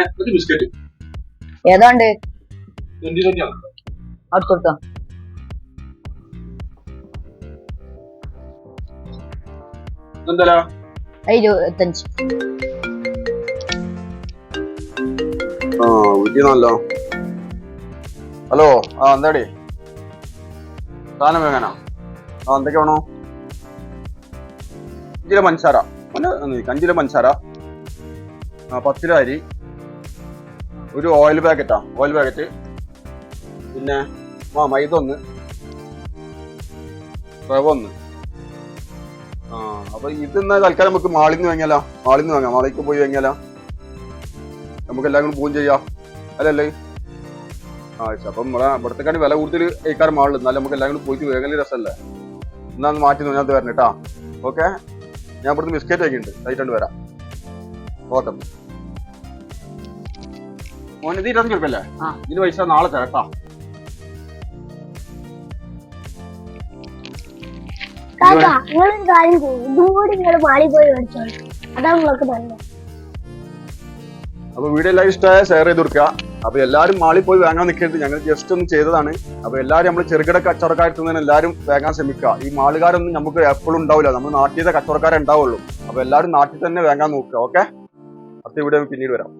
ഒരു ബിസ്ക്കറ്റ്. ഏതാണ്ട്? Twenty twenty ആണ് അടുത്തോട്ടോ ഇതെന്തല്ല ഇരുപത്തഞ്ച് ആ വീട്ടിൽ ഹലോ ആ എന്താടി? സാധനം വേങ്ങാനാ? ആ എന്തൊക്കെ വേണോ? അഞ്ചിലെ പഞ്ചസാര. അഞ്ചിലെ പഞ്ചസാര. ആ പത്തിലെ അരി. ഒരു ഓയിൽ പാക്കറ്റാ ഓയിൽ പാക്കറ്റ് പിന്നെ ആ മൈദ ഒന്ന്. റവ ഒന്ന്. ആ അപ്പൊ ഇതെന്നാ തൽക്കാലം നമുക്ക് മാളിൽ നിന്ന് വാങ്ങിയാലോ? മാളിൽ നിന്ന് വാങ്ങാം. മാളിക്ക് പോയി വാങ്ങിയാലോ? നമുക്ക് എല്ലാം കൂടി പോവും ചെയ്യാം. അല്ലല്ലേ? ആ. അപ്പം നമ്മളെ ഇവിടത്തെക്കാണ്ടി വില കൂടുതൽ ഏക്കാരം മാളിൽ. എന്നാലും നമുക്ക് എല്ലാം കൂടി പോയിട്ട് വേഗം രസമല്ലേ? എന്നാ മാറ്റി ഞാൻ വരണം കേട്ടാ ഓക്കെ? ഞാൻ ഇവിടുന്ന് ബിസ്ക്കറ്റ് വാങ്ങിയിട്ടുണ്ട്. ആയിട്ടുണ്ട് വരാം. ഓക്കെ. മോനെ ഇത് ഇരുപത്തഞ്ച് ഉറുപ്പല്ലേ അല്ലേ? ഇതിന് പൈസ നാളെ തരട്ടാ കാക്ക നിങ്ങളൊരു കാര്യം ചെയ്യും. നിങ്ങൾ പോയി മേടിച്ചോളൂ അതാണ് നിങ്ങൾക്ക് നല്ലത്. അപ്പൊ വീഡിയോ എല്ലാവരും ഇഷ്ടമായ ഷെയർ ചെയ്ത് കൊടുക്കുക. അപ്പൊ എല്ലാരും മാളിൽ പോയി വാങ്ങാൻ നിൽക്കരുത്. ഞങ്ങൾ ജസ്റ്റ് ഒന്ന് ചെയ്തതാണ്. അപ്പൊ എല്ലാരും നമ്മൾ ചെറുകിട കച്ചവടക്കാരെത്തുന്നതിന് എല്ലാരും വാങ്ങാൻ ശ്രമിക്കുക. ഈ മാളുകാരൊന്നും നമുക്ക് എപ്പോഴും ഉണ്ടാവില്ല. നമ്മൾ നാട്ടിലെ കച്ചവടക്കാരെ ഉണ്ടാവുള്ളൂ. അപ്പൊ എല്ലാരും നാട്ടിൽ തന്നെ വാങ്ങാൻ നോക്കുക ഓക്കെ അടുത്ത വീഡിയോ പിന്നീട് വരാം.